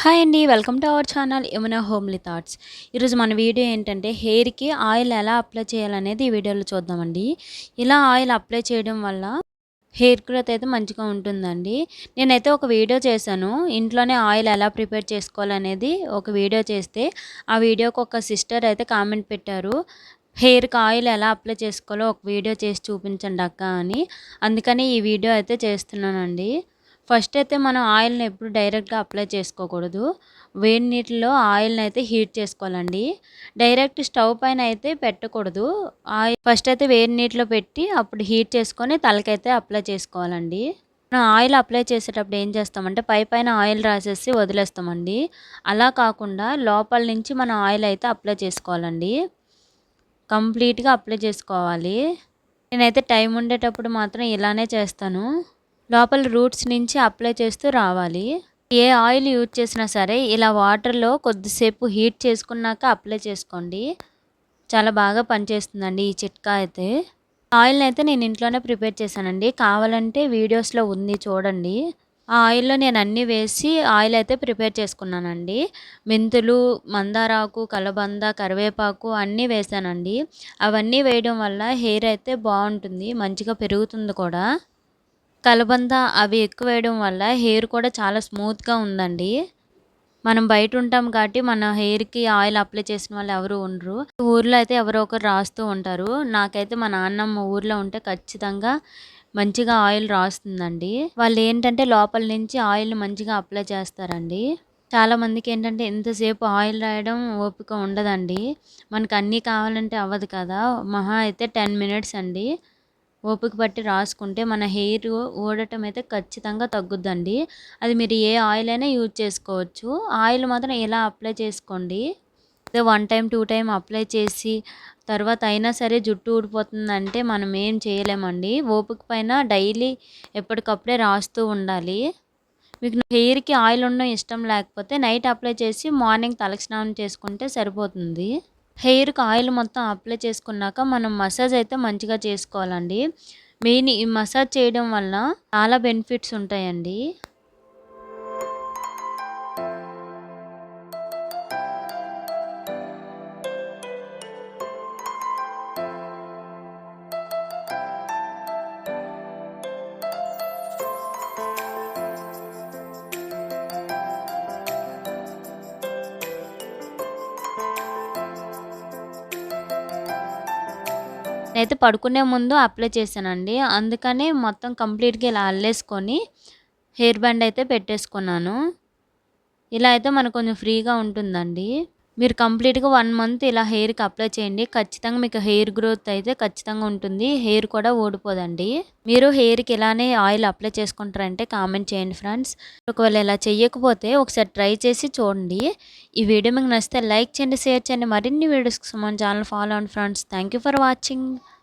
Hi అండి welcome to our channel Yamuna homely thoughts. ఈరోజు మన వీడియో ఏంటంటే హెయిర్కి ఆయిల్ ఎలా అప్లై చేయాలనేది ఈ వీడియోలో చూద్దామండి. ఇలా ఆయిల్ అప్లై చేయడం వల్ల హెయిర్ గ్రోత్ అయితే మంచిగా ఉంటుందండి. నేనైతే ఒక వీడియో చేశాను. ఇంట్లోనే ఆయిల్ ఎలా ప్రిపేర్ చేసుకోవాలనేది ఒక వీడియో చేస్తే ఆ వీడియోకి ఒక సిస్టర్ అయితే కామెంట్ పెట్టారు. హెయిర్కి ఆయిల్ ఎలా అప్లై చేసుకోవాలో ఒక వీడియో చేసి చూపించండి అక్క అని. అందుకని ఈ వీడియో అయితే చేస్తున్నానండి. ఫస్ట్ అయితే మనం ఆయిల్ని ఎప్పుడు డైరెక్ట్గా అప్లై చేసుకోకూడదు. వేడి నీటిలో ఆయిల్ని అయితే హీట్ చేసుకోవాలండి. డైరెక్ట్ స్టవ్ పైన అయితే పెట్టకూడదు. ఆయిల్ ఫస్ట్ అయితే వేడి నీటిలో పెట్టి అప్పుడు హీట్ చేసుకొని తలకైతే అప్లై చేసుకోవాలండి. మనం ఆయిల్ అప్లై చేసేటప్పుడు ఏం చేస్తామంటే పై పైన ఆయిల్ రాసేసి వదిలేస్తామండి. అలా కాకుండా లోపల నుంచి మనం ఆయిల్ అయితే అప్లై చేసుకోవాలండి. కంప్లీట్గా అప్లై చేసుకోవాలి. నేనైతే టైం ఉండేటప్పుడు మాత్రం ఇలానే చేస్తాను. లోపల రూట్స్ నుంచి అప్లై చేస్తూ రావాలి. ఏ ఆయిల్ యూజ్ చేసినా సరే ఇలా వాటర్లో కొద్దిసేపు హీట్ చేసుకున్నాక అప్లై చేసుకోండి. చాలా బాగా పనిచేస్తుందండి ఈ చిట్కా అయితే. ఆయిల్ని అయితే నేను ఇంట్లోనే ప్రిపేర్ చేశానండి. కావాలంటే వీడియోస్లో ఉంది చూడండి. ఆ ఆయిల్లో నేను అన్నీ వేసి ఆయిల్ అయితే ప్రిపేర్ చేసుకున్నానండి. మెంతులు మందారాకు కలబంద కరివేపాకు అన్నీ వేసానండి అవన్నీ వేయడం వల్ల హెయిర్ అయితే బాగుంటుంది మంచిగా పెరుగుతుంది కూడా. కలబంద అవి ఎక్కువ వేయడం వల్ల హెయిర్ కూడా చాలా స్మూత్గా ఉందండి. మనం బయట ఉంటాం కాబట్టి మన హెయిర్కి ఆయిల్ అప్లై చేసిన వాళ్ళు ఎవరు ఉండరు. ఊర్లో అయితే ఎవరో ఒకరు రాస్తూ ఉంటారు. నాకైతే మా నాన్నమ్మ ఊర్లో ఉంటే ఖచ్చితంగా మంచిగా ఆయిల్ రాస్తుందండి. వాళ్ళు ఏంటంటే లోపల నుంచి ఆయిల్ మంచిగా అప్లై చేస్తారండి. చాలా మందికి ఏంటంటే ఎంతసేపు ఆయిల్ రాయడం ఓపిక ఉండదండి. మనకు అన్నీ కావాలంటే అవ్వదు కదా. మహా అయితే టెన్ మినిట్స్ అండి. ఓపిక పట్టి రాసుకుంటే మన హెయిర్ ఊడటం అయితే ఖచ్చితంగా తగ్గుద్దండి. అది మీరు ఏ ఆయిల్ అయినా యూజ్ చేసుకోవచ్చు. ఆయిల్ మాత్రం ఎలా అప్లై చేసుకోండి? అదే one time two time apply చేసి తర్వాత అయినా సరే జుట్టు ఊడిపోతుందంటే మనం ఏం చేయలేమండి. ఓపిక పైన డైలీ ఎప్పటికప్పుడే రాస్తూ ఉండాలి. మీకు హెయిర్కి ఆయిల్ ఉండడం ఇష్టం లేకపోతే నైట్ అప్లై చేసి మార్నింగ్ తలస్నానం స్నానం చేసుకుంటే సరిపోతుంది. హెయిర్కి ఆయిల్ మొత్తం అప్లై చేసుకున్నాక మనం మసాజ్ అయితే మంచిగా చేసుకోవాలండి. మెయిన్ ఈ మసాజ్ చేయడం వల్ల చాలా బెనిఫిట్స్ ఉంటాయండి. నేనైతే పడుకునే ముందు అప్లై చేశానండి. అందుకని మొత్తం కంప్లీట్గా ఇలా అల్లేసుకొని హెయిర్ బ్యాండ్ అయితే పెట్టేసుకున్నాను. ఇలా అయితే మనకు కొంచెం ఫ్రీగా ఉంటుందండి. మీరు కంప్లీట్గా వన్ మంత్ ఇలా హెయిర్కి అప్లై చేయండి. ఖచ్చితంగా మీకు హెయిర్ గ్రోత్ అయితే ఖచ్చితంగా ఉంటుంది. హెయిర్ కూడా ఓడిపోదండి మీరు హెయిర్కి ఇలానే ఆయిల్ అప్లై చేసుకుంటారంటే కామెంట్ చేయండి ఫ్రెండ్స్. ఒకవేళ ఇలా చేయకపోతే ఒకసారి ట్రై చేసి చూడండి. ఈ వీడియో మీకు నచ్చితే లైక్ చేయండి షేర్ చేయండి. మరిన్ని వీడియోస్కి మన ఛానల్ ఫాలో అవ్వండి ఫ్రెండ్స్. Thank for watching.